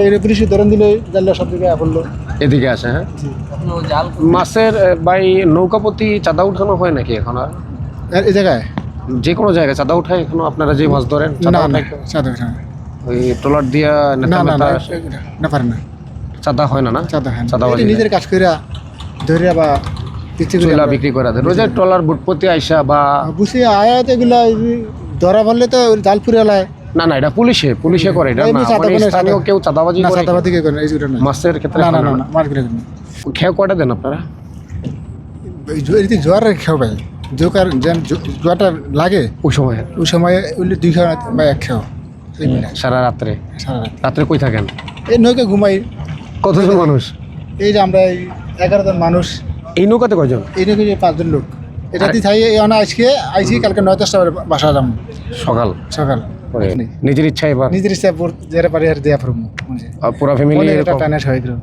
এটা পুলিশে ধরেন দিলে জানলা সব দিকে বলল এদিকে আসে হ্যাঁ? মাছের ভাই নৌকাপতি চাঁদা উঠানো হয় নাকি এখন আর? এই জায়গায়? যে কোনো জায়গায় চাঁদা উঠায় এখনও? আপনারা যে মাছ ধরেন চাঁদা উঠায়? চাঁদা ওই ট্রলার দিয়া না না না মেতা আসে? না পারে না। চাঁদা হয় না না? চাঁদা হয় না। চাঁদাবাজি নিজের কাজ করিয়া ধরিয়া বা চুলা বিক্রি করে দেয়। রোজের ট্রলার বুটপতি আইসা বা বুঝি আয়াত এগুলা ধরা পড়লে তো ওই জাল লাই না না এটা পুলিশে পুলিশে করে এটা না মানে স্থানীয় কেউ চাঁদাবাজি করে। এই না মাছের ক্ষেত্রে না না না মার্কেটে খেয়ে কয়টা দেন আপনারা? খেও ভাই জোকার যেন জোয়ারটা লাগে ওই সময়? ওই সময় ওইলে দুই খাওয়া বা এক এই মিলে। সারা রাত্রে? সারা রাত্রে। কই থাকেন? এই নৌকে ঘুমাই। কতজন মানুষ? এই যে আমরা এই এগারো জন মানুষ। এই নৌকাতে কয়জন? এই নৌকে পাঁচজন লোক। এটা দিয়ে থাই এই অনা আজকে আইসি কালকে নয় দশটা বাসা যাম সকাল? সকাল। নিজের ইচ্ছা এবার। নিজের ইচ্ছা যারা পারি আর দেয়া আর পুরা ফ্যামিলি এটা টানে সহায় করো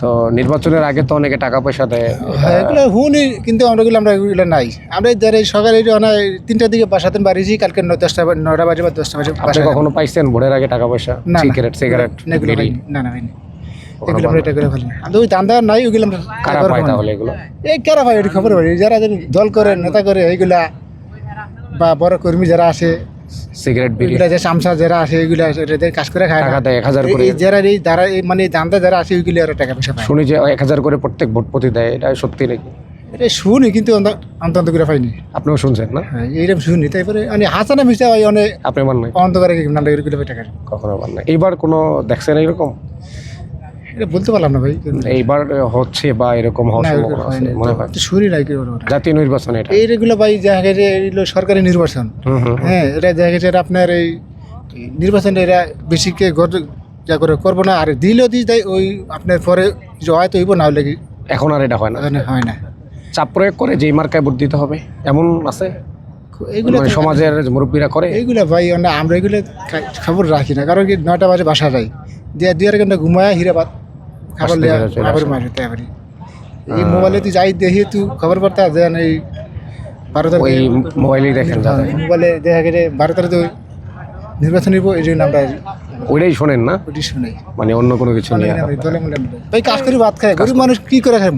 তো নির্বাচনের আগে তো অনেকে টাকা পয়সা দেয়। হ্যাঁ এগুলো হুনি কিন্তু আমরা এগুলো আমরা এগুলো নাই। আমরা যারা সকালে এই অনা তিনটার দিকে বাসাতে বাড়িছি কালকে নয় দশটা নয়টা বাজে বা দশটা বাজে আপনি কখনো পাইছেন ভোটের আগে টাকা পয়সা। সিগারেট সিগারেট না, না হয়নি। এগুলো আমরা এটা করে ফেলি আমরা ওই দান্দা নাই ওগুলো আমরা কারা একবার তাহলে এগুলো? এই কারা ভাই ওটি খবর পাই যারা দল করে নেতা করে এইগুলা বা বড় কর্মী যারা আছে সিগারেট বিড়ি। যে সামসা যারা আছে এগুলা এদের কাজ করে খায়। টাকা দেয় এক হাজার করে। যারা এই যারা মানে দান্দা যারা আছে ওইগুলি আর টাকা পয়সা পায়। শুনি যে এক হাজার করে প্রত্যেক ভোট প্রতি দেয় এটা সত্যি নাকি? এটা শুনি কিন্তু অন্ত- অন্তন্ত করে পাইনি। আপনিও শুনছেন না? হ্যাঁ এইরকম শুনি। তারপরে মানে হাসানা মিশা হয় অনেক আপনি মান নাই অন্ত করে নাম এগুলো টাকা কখনো মান নাই এইবার কোনো দেখছেন এরকম এটা বলতে পারলাম না ভাই। এইবার হচ্ছে বা এরকম এগুলো শুনি নাই জাতীয় নির্বাচন এটা। এই রেগুলো ভাই দেখা গেছে এগুলো সরকারি নির্বাচন। হ্যাঁ এটা দেখা গেছে আপনার এই নির্বাচন এরা বেশি কে যা করে করব না আর দিলেও দিই তাই ওই আপনার পরে হয়তো হইব না হলে এখন আর এটা হয় না। হয় না। চাপ প্রয়োগ করে যেই মার্কায় ভোট দিতে হবে এমন আছে? এইগুলো মানে সমাজের মুরব্বীরা করে? এইগুলো ভাই আমরা এগুলো খবর রাখি না কারণ কি নয়টা বাজে বাসা যাই দিয়ে দুই আর ঘণ্টা ঘুমায় হিরে ভাত খাবার খাবার। মারে তারপরে এই মোবাইলে তুই যাই দেখি তুই খবর পারতা যে এই ভারতের ওই মোবাইলেই দেখেন মোবাইলে দেখা গেছে ভারতের তো নির্বাচন নিব এই জন্য আমরা ওইটাই শোনেন না? ওইটাই শুনে। মানে অন্য কোনো কিছু নেই ভাই কাজ করি ভাত খায় গরিব মানুষ কি করে খাই